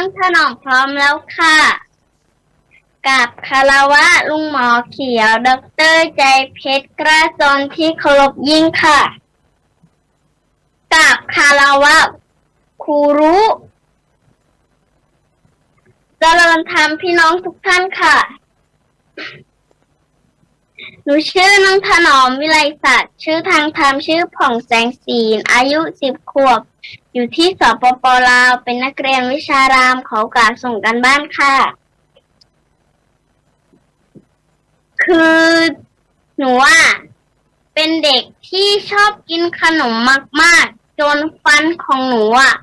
องถนอมพร้อมแล้วค่ะ กับคารวะลุงหมอเขียวด็อกเตอร์ใจเพชรกระจนที่เคารพยิ่งค่ะ กับคารวะครูรู้เจริญธรรมพี่น้องทุกท่านค่ะ หนูชื่อน้องถนอมวิไลศักดิ์ชื่อทางธรรมชื่อผ่องแสงศีลอายุสิบขวบ อยู่ที่สปปลาว เป็นนักเรียนวิชารามขอโอกาสส่งกันบ้านค่ะ คือหนูว่าเป็นเด็กที่ชอบกินขนมมาก ๆ จนฟันของหนูอะ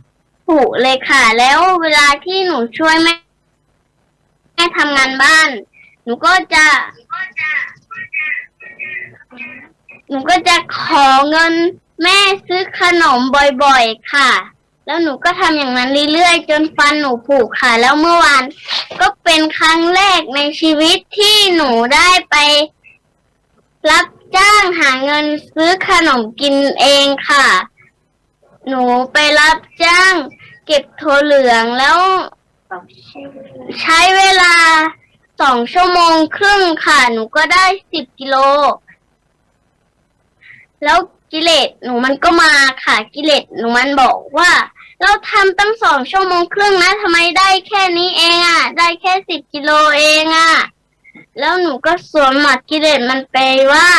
ผุเลยค่ะ แล้วเวลาที่หนูช่วยแม่แม่ทำงานบ้าน หนูก็จะ หนูก็จะขอเงินแม่ซื้อขนมบ่อยๆค่ะ แล้วหนูก็ทำอย่างนั้นเรื่อยๆจนฟันหนูผุค่ะ แล้วเมื่อวานก็เป็นครั้งแรกในชีวิตที่หนูได้ไป รับจ้างหาเงินซื้อขนมกินเองค่ะ หนูไปรับจ้างเก็บถั่วเหลืองแล้ว ใช้เวลาสองชั่วโมงครึ่งค่ะ หนูก็ได้สิบกิโล แล้วกิเลสหนูมันก็มาค่ะ กิเลสหนูมันบอกว่า เราทำตั้งสองชั่วโมงครึ่งนะทำไมได้แค่นี้เองอะ่ะ ได้แค่สิบกิโลเองอะ่ะ แล้วหนูก็สวมหมัดกิเลสมันไปว่า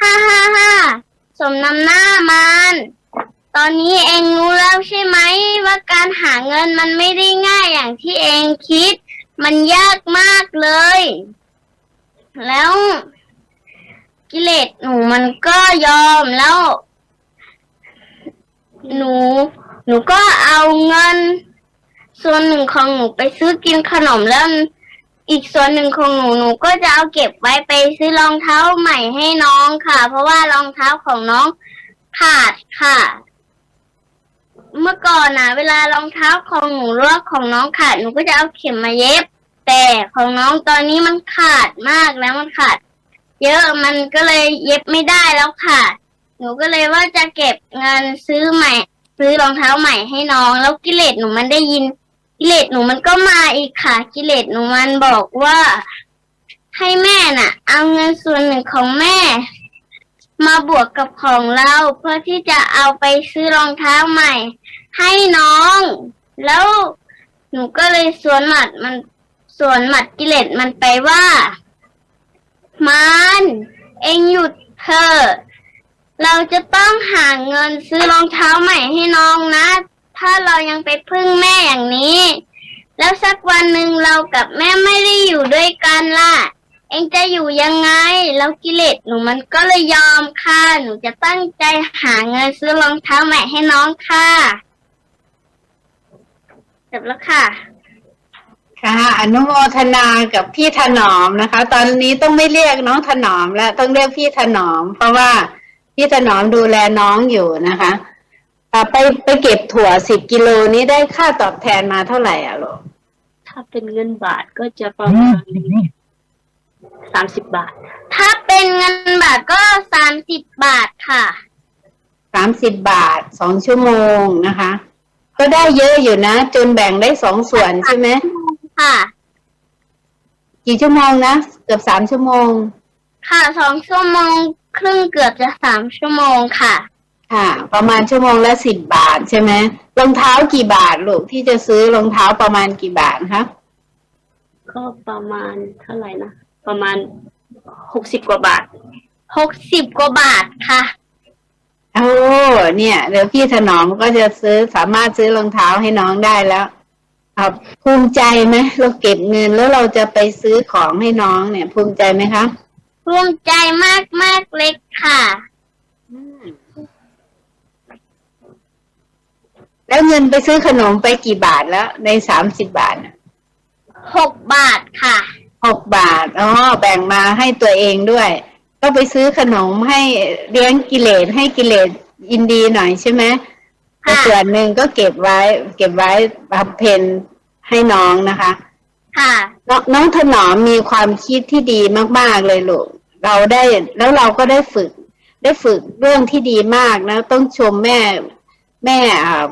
ฮ่าฮ่าฮ่าสมน้ำหน้ามัน ตอนนี้เองรู้แล้วใช่ไหมว่าการหาเงินมันไม่ได้ง่ายอย่างที่เองคิด มันยากมากเลย แล้ว กิเลสหนูมันก็ยอมแล้ว หนู หนูก็เอาเงิน ส่วนหนึ่งของหนูไปซื้อกินขนมแล้วอีกส่วนหนึ่งของหนูหนูก็จะเอาเก็บไว้ไปซื้อรองเท้าใหม่ให้น้องค่ะ เพราะว่ารองเท้าของน้องขาดค่ะ เมื่อก่อนนะเวลารองเท้าของหนูรือว่าของน้องขาดหนูก็จะเอาเข็มมาเย็บ แต่ของน้องตอนนี้มันขาดมากแล้วมันขาด เยอะมันก็เลยเย็บไม่ได้แล้วค่ะ หนูก็เลยว่าจะเก็บเงินซื้อใหม่ ซื้อรองเท้าใหม่ให้น้อง แล้วกิเลสหนูมันได้ยิน กิเลสหนูมันก็มาอีกค่ะ กิเลสหนูมันบอกว่า ให้แม่น่ะ เอาเงินส่วนหนึ่งของแม่ มาบวกกับของเราเพื่อที่จะเอาไปซื้อรองเท้าใหม่ ให้น้อง แล้วหนูก็เลยสวนหมัดมันสวนหมัดกิเลสมันไปว่า มันเองหยุดเถอะเราจะต้องหาเงินซื้อรองเท้าใหม่ให้น้องนะ ถ้าเรายังไปพึ่งแม่อย่างนี้ แล้วสักวันหนึ่งเรากับแม่ไม่ได้อยู่ด้วยกันล่ะ เองจะอยู่ยังไง แล้วกิเลสหนูมันก็เลยยอมค่ะ หนูจะตั้งใจหาเงินซื้อรองเท้าใหม่ให้น้องค่ะ จบแล้วค่ะ ค่ะ อนุโมทนากับพี่ถนอมนะคะ ตอนนี้ต้องไม่เรียกน้องถนอมแล้วต้องเรียกพี่ถนอม เพราะว่าพี่ถนอมดูแลน้องอยู่นะคะอ่าไปไปเก็บถั่วสิบกิโลนี้ได้ค่าตอบแทนมาเท่าไหร่อะลูกถ้าเป็นเงินบาทก็จะประมาณสามสิบบาท ถ้าเป็นเงินบาทก็สามสิบบาทค่ะสามสิบบาทสองชั่วโมงนะคะ ก็ได้เยอะอยู่นะ จนแบ่งได้สองส่วนใช่ไหม ค่ะ กี่ชั่วโมงนะ เกือบสามชั่วโมง ค่ะสองชั่วโมง ครึ่งเกือบจะสามชั่วโมงค่ะ ค่ะ ประมาณชั่วโมงละสิบบาทใช่ไหมรองเท้ากี่บาทลูกที่จะซื้อรองเท้าประมาณกี่บาทคะก็ประมาณเท่าไหร่นะประมาณหกสิบกว่าบาทหกสิบกว่าบาทค่ะโอ้เนี่ยเดี๋ยวพี่ถนอมก็จะซื้อสามารถซื้อรองเท้าให้น้องได้แล้ว อ่าภูมิใจไหมเราเก็บเงินแล้วเราจะไปซื้อของให้น้องเนี่ย ภูมิใจไหมคะภูมิใจมากมากๆเล็กค่ะแล้วเงินไปซื้อขนมไปกี่บาทแล้ว ในสามสิบบาทน่ะหกบาทค่ะ หกบาทอ๋อแบ่งมาให้ตัวเองด้วย ก็ไปซื้อขนมให้เลี้ยงกิเลสให้กิเลสยินดีหน่อยใช่ไหม ค่ะส่วนหนึ่งก็เก็บไว้ เก็บไว้บำเพ็ญให้น้องนะคะ ค่ะน้องน้องถนอมมีความคิดที่ดีมาก ๆ เลยลูกเราได้แล้วเราก็ได้ฝึก ได้ฝึกเรื่องที่ดีมากนะ ต้องชมแม่แม่อ่า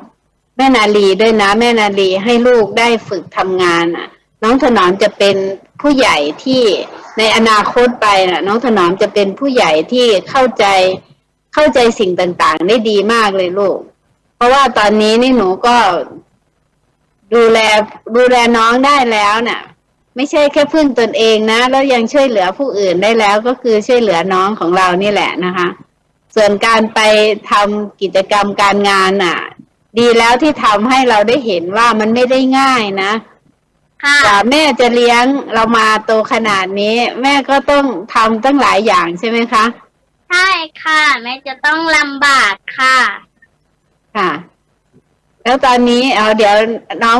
แม่นาลีด้วยนะ แม่นาลีให้ลูกได้ฝึกทำงานอะน้องถนอมจะเป็นผู้ใหญ่ที่ในอนาคตไปน่ะ น้องถนอมจะเป็นผู้ใหญ่ที่เข้าใจเข้าใจสิ่งต่างๆ ได้ดีมากเลยลูก เพราะว่าตอนนี้นี่หนูก็ดูแลดูแลน้องได้แล้วน่ะ ไม่ใช่แค่พึ่งตนเองนะ แล้วยังช่วยเหลือผู้อื่นได้แล้วก็คือช่วยเหลือน้องของเรานี่แหละนะคะ ส่วนการไปทำกิจกรรมการงานน่ะ ดีแล้วที่ทำให้เราได้เห็นว่ามันไม่ได้ง่ายนะค่ะกว่าแม่จะเลี้ยงเรามาโตขนาดนี้ แม่ก็ต้องทำตั้งหลายอย่างใช่ไหมคะ ใช่ค่ะ แม่จะต้องลำบากค่ะ ค่ะ แล้วตอนนี้เอาเดี๋ยวน้อง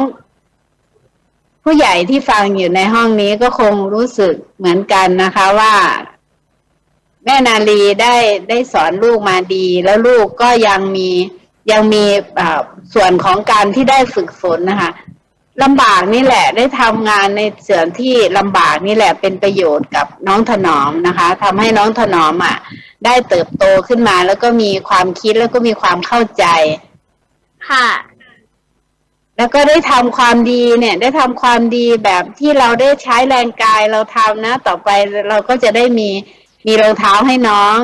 ผู้ใหญ่ที่ฟังอยู่ในห้องนี้ก็คงรู้สึกเหมือนกันนะคะว่า แม่นาลีได้ได้สอนลูกมาดี แล้วลูกก็ยังมียังมีอ่าส่วนของการที่ได้ฝึกฝนนะคะลำบากนี่แหละ ได้ทำงานในส่วนที่ลำบากนี่แหละเป็นประโยชน์กับน้องถนอมนะคะทำให้น้องถนอมอะ ได้เติบโตขึ้นมาแล้วก็มีความคิดแล้วก็มีความเข้าใจ ค่ะ แล้วก็ได้ทำความดีเนี่ย ได้ทำความดีแบบที่เราได้ใช้แรงกายเราทำนะ ต่อไปเราก็จะได้มีมีรองเท้าให้น้อง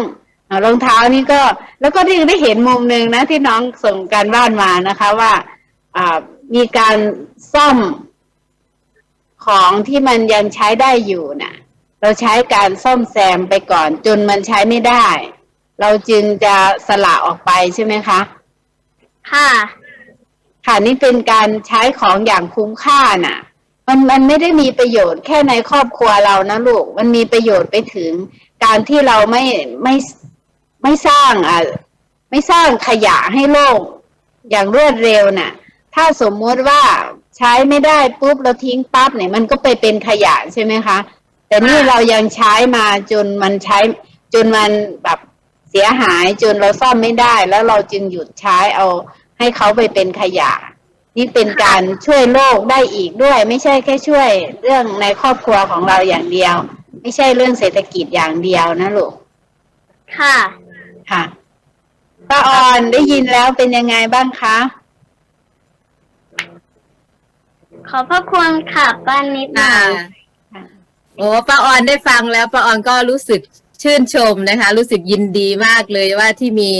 อ่อรองเท้านี่ก็ แล้วก็ได้ได้เห็นมุมหนึ่งนะ ที่น้องส่งการบ้านมานะคะว่า อ่ามีการซ่อมของที่มันยังใช้ได้อยู่น่ะ เราใช้การซ่อมแซมไปก่อนจนมันใช้ไม่ได้ เราจึงจะสละออกไปใช่ไหมคะ ค่ะ ค่ะนี่เป็นการใช้ของอย่างคุ้มค่าน่ะ มันมันไม่ได้มีประโยชน์แค่ในครอบครัวเรานะลูก มันมีประโยชน์ไปถึง การที่เราไม่ไม่ไม่สร้างอะไม่สร้างขยะให้โลก อย่างรวดเร็วน่ะ ถ้าสมมุติว่าใช้ไม่ได้ปุ๊บเราทิ้งปั๊บเนี่ย มันก็ไปเป็นขยะใช่ไหมคะ แต่นี่เรายังใช้มาจนมันใช้จนมันแบบ เสียหายจนเราซ่อมไม่ได้ แล้วเราจึงหยุดใช้เอาให้เขาไปเป็นขยะ นี่เป็นการช่วยโลกได้อีกด้วย ไม่ใช่แค่ช่วยเรื่องในครอบครัวของเราอย่างเดียว ไม่ใช่เรื่องเศรษฐกิจอย่างเดียวนะลูกค่ะค่ะป้าออนได้ยินแล้วเป็นยังไงบ้างคะขอบพระคุณค่ะป้านิดหอ่าน่อยโอ้ป้าออนได้ฟังแล้วป้าออนก็รู้สึก ชื่นชมนะคะ รู้สึกยินดีมากเลยว่าที่มี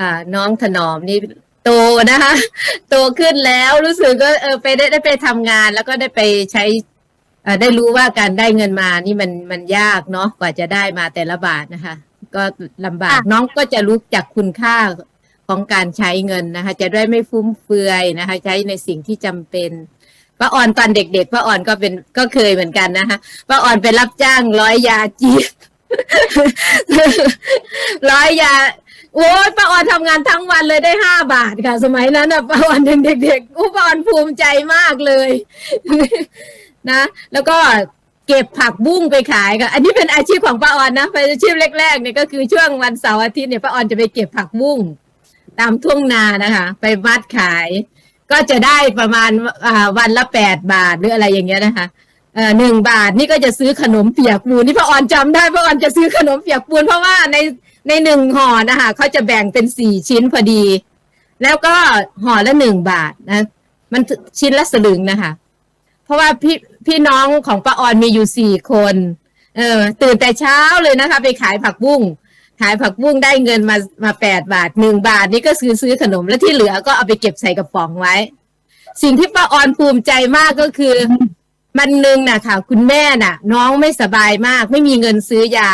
อ่าน้องถนอมนี่โตนะคะ โตขึ้นแล้วรู้สึกก็เออไปได้ได้ไปทำงาน แล้วก็ได้ไปใช้อ่าได้รู้ว่าการได้เงินมานี่มันมันยากเนาะกว่าจะได้มาแต่ละบาทนะคะ ก็ลำบากน้องก็จะรู้จักคุณค่าของการใช้เงินนะคะ จะได้ไม่ฟุ่มเฟือยนะคะ ใช้ในสิ่งที่จำเป็นป้าออนตอนเด็กๆป้าออนก็เป็นก็เคยเหมือนกันนะคะป้าออนไปรับจ้างร้อยยาจีน ร้อยยาโอ้ยป้าออนทำงานทั้งวันเลยได้ห้าบาทค่ะ สมัยนั้นนะป้าออนยังเด็กๆอู้ป้าออนภูมิใจมากเลย นะ แล้วก็เก็บผักบุ้งไปขายค่ะ อันนี้เป็นอาชีพของป้าออนนะเป็นอาชีพแรกๆเนี่ยก็คือช่วงวันเสาร์อาทิตย์เนี่ยป้าออนจะไปเก็บผักบุ้งตามทุ่งนานะคะ ไปมัดขาย ก็จะได้ประมาณวันละแปดบาทหรืออะไรอย่างเงี้ยนะคะ เอ่อหนึ่งบาทนี่ก็จะซื้อขนมเปียกปูนนี่พระอ่อนจำได้พระอ่อนจะซื้อขนมเปียกปูนเพราะว่าในในหนึ่งห่อนะคะเขาจะแบ่งเป็นสี่ชิ้นพอดี แล้วก็ห่อละหนึ่งบาทนะ มันชิ้นละสลึงนะคะ เพราะว่าพี่พี่น้องของป้าออนมีอยู่สี่คน เออตื่นแต่เช้าเลยนะคะ ไปขายผักบุ้งขายผักบุ้งได้เงินมามาแปดบาทหนึ่งบาทนี่ก็ซื้อซื้อขนมแล้วที่เหลือก็เอาไปเก็บใส่กระป๋องไว้ สิ่งที่ป้าออนภูมิใจมากก็คือ มันหนึ่งน่ะค่ะ คุณแม่น่ะ น้องไม่สบายมาก ไม่มีเงินซื้อยา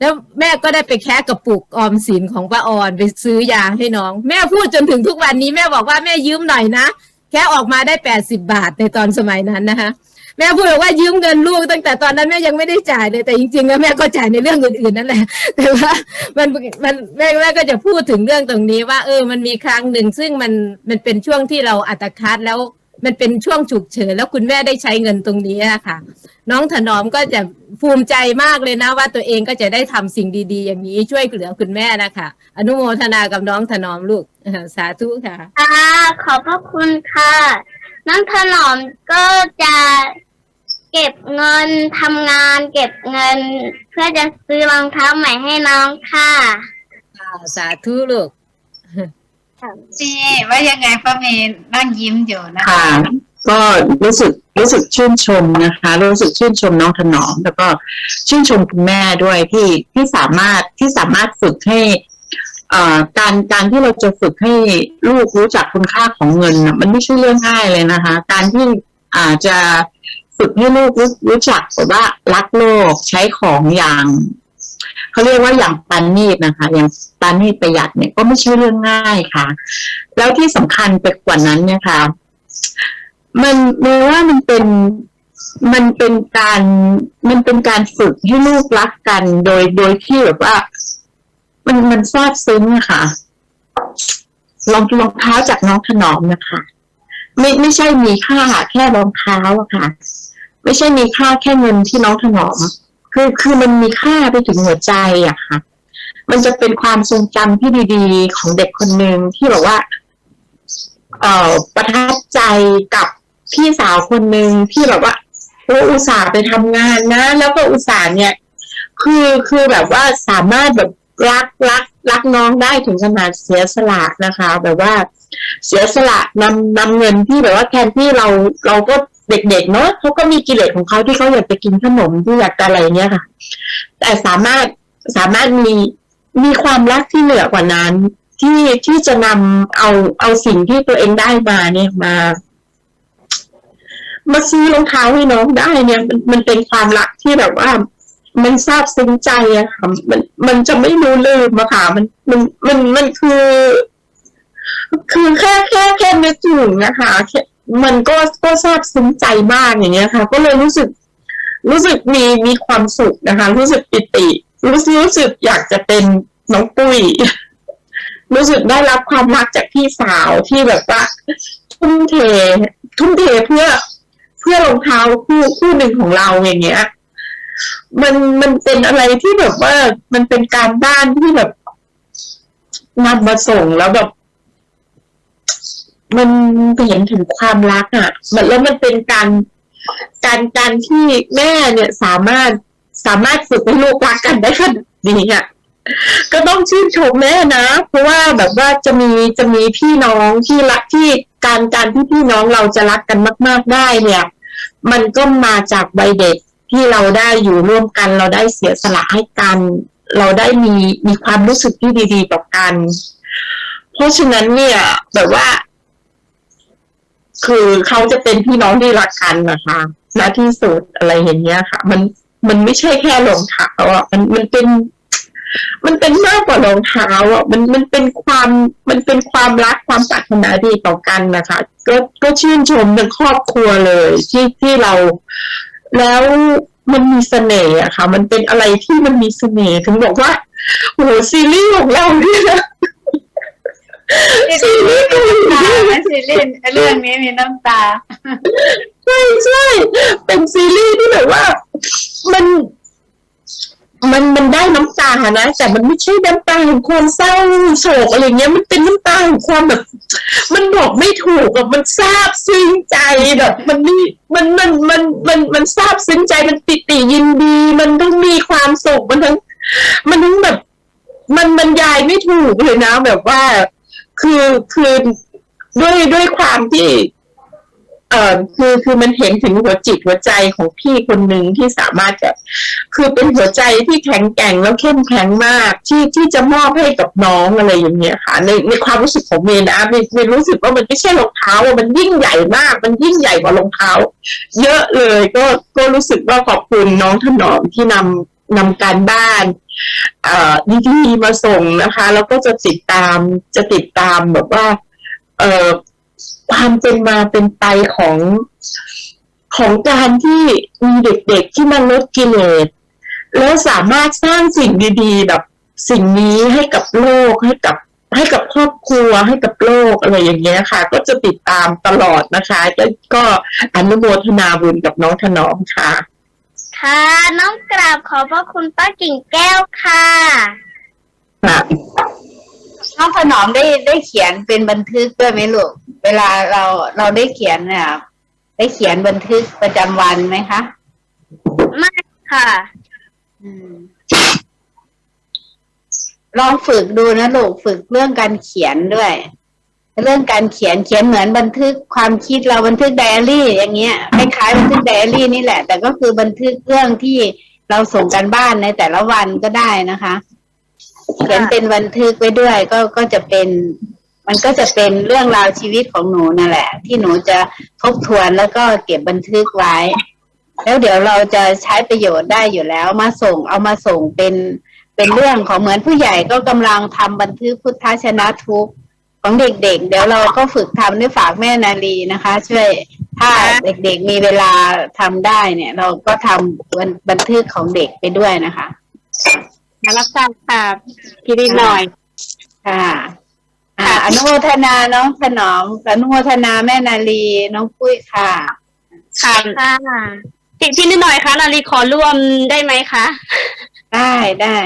แล้วแม่ก็ได้ไปแคะกระปุกออมสินของป้าออนไปซื้อยาให้น้อง แม่พูดจนถึงทุกวันนี้แม่บอกว่าแม่ยืมหน่อยนะแค่ออกมาได้แปดสิบบาทในตอนสมัยนั้นนะคะแม่พูดบอกว่ายืมเงินลูกตั้งแต่ตอนนั้นแม่ยังไม่ได้จ่ายเลยแต่จริงๆแล้วแม่ก็จ่ายในเรื่องอื่นๆนั่นแหละแต่ว่ามันมันแม่แม่ก็จะพูดถึงเรื่องตรงนี้ว่า เออมันมีครั้งหนึ่งซึ่งมันมันเป็นช่วงที่เราอัตคัดแล้ว มันเป็นช่วงฉุกเฉินแล้วคุณแม่ได้ใช้เงินตรงนี้อะค่ะ น้องถนอมก็จะภูมิใจมากเลยนะว่าตัวเองก็จะได้ทำสิ่งดี ๆ อย่างนี้ช่วยเหลือคุณแม่นะคะอนุโมทนากับน้องถนอมลูกสาธุค่ะค่ะขอบพระคุณค่ะ น้องถนอมก็จะเก็บเงินทำงาน เก็บเงิน เพื่อจะซื้อรองเท้าใหม่ให้น้องค่ะสาธุลูก นี่ว่ายังไงป้าเมย์นั่งยิ้มอยู่นะคะก็รู้สึกรู้สึกชื่นชมนะคะ รู้สึกชื่นชมน้องถนอม แล้วก็ชื่นชมคุณแม่ด้วยที่ที่สามารถที่สามารถฝึกให้เอ่อการการที่เราจะฝึกให้ลูกรู้จักคุณค่าของเงินน่ะมันไม่ใช่เรื่องง่ายเลยนะคะ การที่อาจจะฝึกให้ลูกรู้รู้จักแบบว่ารักโลกใช้ของอย่าง เขาเรียกว่าอย่างปันนีดนะคะ อย่างปันนีดประหยัดเนี่ยก็ไม่ใช่เรื่องง่ายค่ะ แล้วที่สำคัญไปกว่านั้นเนี่ยค่ะมันเมว่ามันเป็นมันเป็นการมันเป็นการฝึกให้ลูกรักกันโดยโดยที่แบบว่า มันมันซาบซึ้งอะค่ะรองรองเท้าจากน้องถนอมนะคะ ไม่ไม่ใช่มีค่าแค่รองเท้าอะค่ะ ไม่ใช่มีค่าแค่เงินที่น้องถนอม คือคือมันมีค่าไปถึงหัวใจอะค่ะ มันจะเป็นความทรงจำที่ดีๆ ของเด็กคนหนึ่งที่แบบว่า เอ่อประทับใจกับพี่สาวคนหนึ่งที่แบบว่าโอ้อุตส่าห์ไปทำงานนะ แล้วก็อุตส่าห์เนี่ย คือคือแบบว่าสามารถแบบรักรักรักน้องได้ถึงขนาดเสียสละนะคะ แบบว่าเสียสละนำนำเงินที่แบบว่าแทนที่เราเราก็ เด็กๆเนาะเขาก็มีกิเลสของเขาที่เขาอยากจะกินขนมที่อยากอะไรเงี้ยค่ะ แต่สามารถสามารถมีมีความรักที่เหนือกว่านั้น ที่ที่จะนำเอาเอาสิ่งที่ตัวเองได้มาเนี่ยมามาซื้อรองเท้าให้น้องได้เนี่ยมันมันเป็นความรักที่แบบว่ามันซาบซึ้งใจอะค่ะมันมันจะไม่รู้ลืมอะค่ะมันมันมันมันคือ คือแค่แค่แค่นึกถึงนะคะแค่ มันก็ก็ซาบซึ้งใจมากอย่างเงี้ยค่ะ ก็เลยรู้สึก รู้สึกมีมีความสุขนะคะ รู้สึกปิติ รู้สึกรู้สึกอยากจะเป็นน้องปุ้ยรู้สึกได้รับความรักจากพี่สาวที่แบบว่าทุ่มเท ทุ่มเทเพื่อเพื่อรองเท้าคู่คู่หนึ่งของเราอย่างเงี้ย มันมันเป็นอะไรที่แบบว่ามันเป็นการบ้านที่แบบนำมาส่งแล้วแบบ มันเห็นถึงความรักอะมันแล้วมันเป็นการการการที่แม่เนี่ยสามารถสามารถฝึกให้ลูกรักกันได้ขนาดนี้อะก็ต้องชื่นชมแม่นะ เพราะว่าแบบว่าจะมีจะมีพี่น้องที่รักที่การการที่พี่น้องเราจะรักกันมาก ๆได้เนี่ย มันก็มาจากวัยเด็กที่เราได้อยู่ร่วมกัน เราได้เสียสละให้กัน เราได้มีมีความรู้สึกที่ดี ๆ ต่อกัน เพราะฉะนั้นเนี่ย แบบว่า คือเขาจะเป็นพี่น้องที่รักกันนะคะณที่สุดอะไรอย่างเงี้ยค่ะ มันมันไม่ใช่แค่รองเท้าอะมันมันเป็น มันเป็นมากกว่ารองเท้าอะมันมันเป็นความมันเป็นความรักความปรารถนาดีต่อกันนะคะ ก็ก็ชื่นชมทั้งครอบครัวเลย ที่ที่เรา แล้วมันมีเสน่ห์อะค่ะ มันเป็นอะไรที่มันมีเสน่ห์ถึงบอกว่าโหซีรีส์ของเราเนี่ยนะ ซีรีส์เกาหลีตาเนี่ยนะซีรีส์เรื่องนี้มีน้ำตาใช่ใช่เป็นซีรีส์ที่แบบว่า มัน มันมันได้น้ำตานะ แต่มันไม่ใช่น้ำตาแห่งความเศร้าโศกอะไรเงี้ย มันเป็นน้ำตาแห่งความแบบ มันบอกไม่ถูกอะมันซาบซึ้งใจแบบมันนี่มันมันมันมันมันซาบซึ้งใจมันปิติยินดี มันต้องมีความสุขมันทั้ง มันทั้งแบบ มันบรรยายไม่ถูกเลยนะแบบว่า คือคือด้วยด้วยความที่ เอ่อคือคือมันเห็นถึงหัวจิตหัวใจของพี่คนหนึ่งที่สามารถจะคือเป็นหัวใจที่แข็งแกร่งแล้วเข้มแข็งมากที่ที่จะมอบให้กับน้องอะไรอย่างเงี้ยค่ะ ในในความรู้สึกของเมย์นะเมย์เมย์รู้สึกว่ามันไม่ใช่รองเท้าอะมันยิ่งใหญ่มาก มันยิ่งใหญ่กว่ารองเท้า เยอะเลยก็ก็รู้สึกว่าขอบคุณน้องถนอมที่นำ นำการบ้านเอ่อดีๆมาส่งนะคะ แล้วก็จะติดตามจะติดตามแบบว่าความเป็นมาเป็นไปของของการที่มีเด็กๆที่มาลดกิเลสแล้วสามารถสร้างสิ่งดีๆ แบบสิ่งนี้ให้กับโลกให้กับให้กับครอบครัวให้กับโลกอะไรอย่างเงี้ยค่ะ ก็จะติดตามตลอดนะคะ ก็ก็อนุโมทนาบุญกับน้องถนอมค่ะ ค่ะ น้องกราบขอบพระคุณป้ากิ่งแก้วค่ะค่ะน้องถนอมได้ได้เขียนเป็นบันทึกด้วยไหมลูก เวลาเราเราได้เขียนเนี่ยได้เขียนบันทึกประจำวันไหมคะไม่ค่ะ อืมลองฝึกดูนะลูกฝึกเรื่องการเขียนด้วย เรื่องการเขียนเขียนเหมือนบันทึกความคิดเราบันทึกไดอารี่ อย่างเงี้ยคล้ายๆบันทึกไดอารี่นี่แหละ แต่ก็คือบันทึกเรื่องที่เราส่งกันบ้านในแต่ละวันก็ได้นะคะเขียนเป็นบันทึกไว้ด้วยก็ก็จะเป็น มันก็จะเป็นเรื่องราวชีวิตของหนูนั่นแหละ ที่หนูจะทบทวนแล้วก็เก็บบันทึกไว้ แล้วเดี๋ยวเราจะใช้ประโยชน์ได้อยู่แล้วมาส่งเอามาส่งเป็นเป็นเรื่องของเหมือนผู้ใหญ่ก็กำลังทำบันทึกพุทธชนะทุก ข์ของเด็กๆเดี๋ยวเราก็ฝึกทำด้วยฝากแม่นาลีนะคะ ช่วยถ้าเด็กๆมีเวลาทำได้เนี่ย เราก็ทำบันบันทึกของเด็กไปด้วยนะคะมารับทราบค่ะพี่นิดหน่อยค่ะอ่าอนุโมทนาน้องถนอมอนุโมทนาแม่นาลีน้องปุ้ยค่ะค่ะค่ะพี่พี่นิดหน่อยคะนาลีขอร่วมได้ไหมคะได้ได้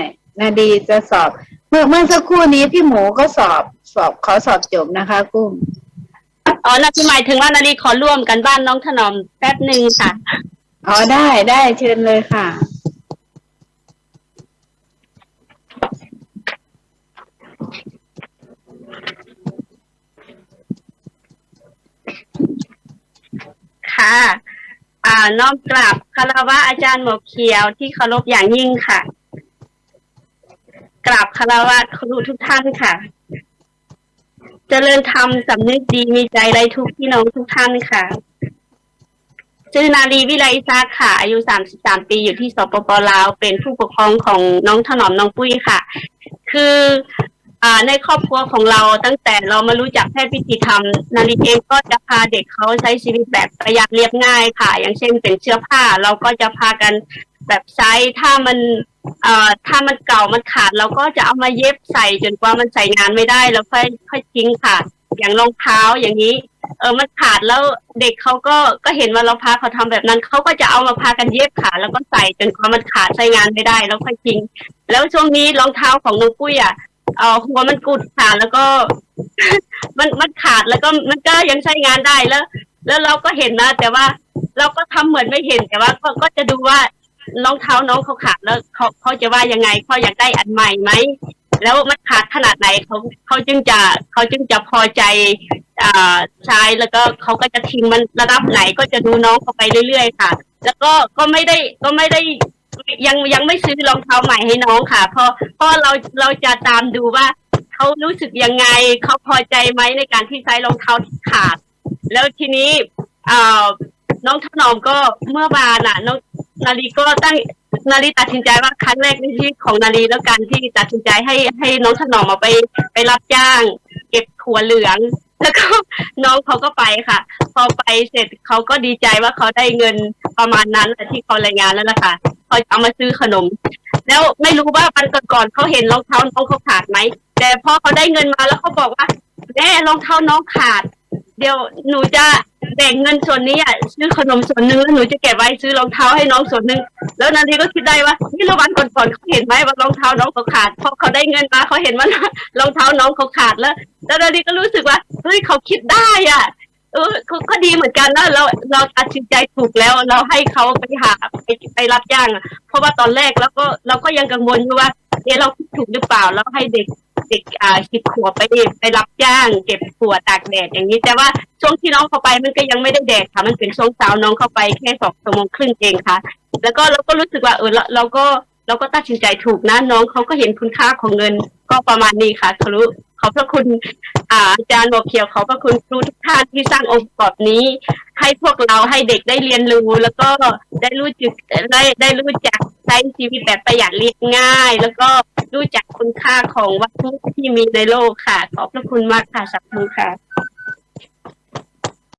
นาดีจะสอบ เมื่อเมื่อสักครู่นี้พี่หมูก็สอบ สอบขอสอบจบนะคะ กุ้งอ๋อนาทีหมายถึงว่านาลีขอร่วมกันบ้านน้องถนอมแป๊บหนึ่งค่ะ อ๋อได้ได้เชิญเลยค่ะ ค่ะอ่าน้อมกราบคารวะอาจารย์หมวกเขียวที่เคารพอย่างยิ่งค่ะ กราบคารวะครูทุกท่านค่ะ เจริญธรรมสำนึกดีมีใจไรทุกพี่น้องทุกท่านค่ะชื่อนาลีวิไลซาค่ะ อายุ 33 ปีอยู่ที่สปปลาว เป็นผู้ปกครองของน้องถนอมน้องปุ้ยค่ะ คือ อ่าในครอบครัวของเราตั้งแต่เรามารู้จักแพทย์พิธีธรรมนาลีเองก็จะพาเด็กเขาใช้ชีวิตแบบประหยัดเรียบง่ายค่ะ อย่างเช่นเป็นเสื้อผ้า เราก็จะพากันแบบไซส์ถ้ามันเอ่อถ้ามันเก่ามันขาด เราก็จะเอามาเย็บใส่จนกว่ามันใส่งานไม่ได้แล้วค่อยค่อยทิ้งค่ะ อย่างรองเท้าอย่างนี้ เออมันขาดแล้วเด็กเขาก็ก็เห็นว่าเราพาเขาทำแบบนั้นเขาก็จะเอามาพากันเย็บขาแล้วก็ใส่จนกว่ามันขาดใช้งานไม่ได้แล้วค่อยทิ้ง แล้วช่วงนี้รองเท้าของน้องปุ้ยอะ เออหัวมันกุดขาดแล้วก็ มันมันขาดแล้วก็มันก็ยังใช้งานได้แล้ว แล้วเราก็เห็นนะ แต่ว่าเราก็ทำเหมือนไม่เห็นแต่ว่าก็ก็จะดูว่ารองเท้าน้องเขาขาดแล้วเขาเขาจะว่ายังไงเขาอยากได้อันใหม่ไหมแล้วมันขาดขนาดไหนเขาเขาจึงจะเขาจึงจะพอใจอ่าใช้แล้วก็เขาก็จะทิ้งมันระดับไหนก็จะดูน้องเขาไปเรื่อยๆค่ะ แล้วก็ก็ไม่ได้ก็ไม่ได้ ยังยังไม่ซื้อรองเท้าใหม่ให้น้องค่ะ เพราะเพราะเราเราจะตามดูว่าเขารู้สึกยังไงเขาพอใจไหมในการที่ใช้รองเท้าที่ขาด แล้วทีนี้เอ่าน้องถนอมก็เมื่อวานอะ น้องนาลีก็ตั้งนาลีตัดสินใจว่าครั้งแรกในชีวิตของนาลีแล้วกันที่ตัดสินใจให้ให้น้องถนอมมาไปไปรับจ้าง เก็บถั่วเหลือง แล้วก็น้องเขาก็ไปค่ะ พอไปเสร็จเขาก็ดีใจว่าเขาได้เงินประมาณนั้นแหละที่เขารายงานแล้วล่ะค่ะ เขาเอามาซื้อขนม แล้วไม่รู้ว่าวันก่อนๆเขาเห็นรองเท้าน้องเขาขาดไหม แต่พอเขาได้เงินมาแล้วเขาบอกว่าแม่รองเท้าน้องขาด เดี๋ยวหนูจะแบ่งเงินส่วนนี้อะซื้อขนมส่วนหนึงแล้วหนูจะเก็บไว้ซื้อรองเท้าให้น้องส่วนหนึ่งแล้วนาทีก็คิดได้ว่านี่ระวันก่อนๆเขาเห็นไหมว่ารองเท้าน้องเขาขาดพอเขาได้เงินมาเขาเห็นว่ารองเท้าน้องเขาขาดแล้ว แล้วนาทีก็รู้สึกว่าเฮ้ยเขาคิดได้อะ เออก็ก็ดีเหมือนกันนะเราเราตัดสินใจถูกแล้วเราให้เขาไปหาไปไปรับจ้างอะเพราะว่าตอนแรกแล้วก็เราก็ยังกังวลอยู่ว่าเอะเราคิดถูกหรือเปล่าแล้วให้เด็กเด็กอ่าสิบขวบไปไปรับจ้าง เก็บถั่วตากแดดอย่างนี้ แต่ว่าช่วงที่น้องเข้าไปมันก็ยังไม่ได้แดดค่ะ มันเป็นช่วงเช้าน้องเข้าไปแค่สองชั่วโมงครึ่งเองค่ะ แล้วก็เราก็รู้สึกว่าเออเราเราก็ เราก็ตัดสินใจถูกนะน้องเขาก็เห็นคุณค่าของเงิน ก็ประมาณนี้ค่ะทะลุขอบพระคุณอาจารย์หมวกเขียวขอบพระคุณครูทุกท่านที่สร้างองค์ประกอบนี้ ให้พวกเราให้เด็กได้เรียนรู้ แล้วก็ได้รู้จักได้ได้รู้จักใช้ชีวิตแบบประหยัดเรียบง่าย แล้วก็รู้จักคุณค่าของวัตถุที่มีในโลกค่ะ ขอบพระคุณมากค่ะสักครู่ค่ะ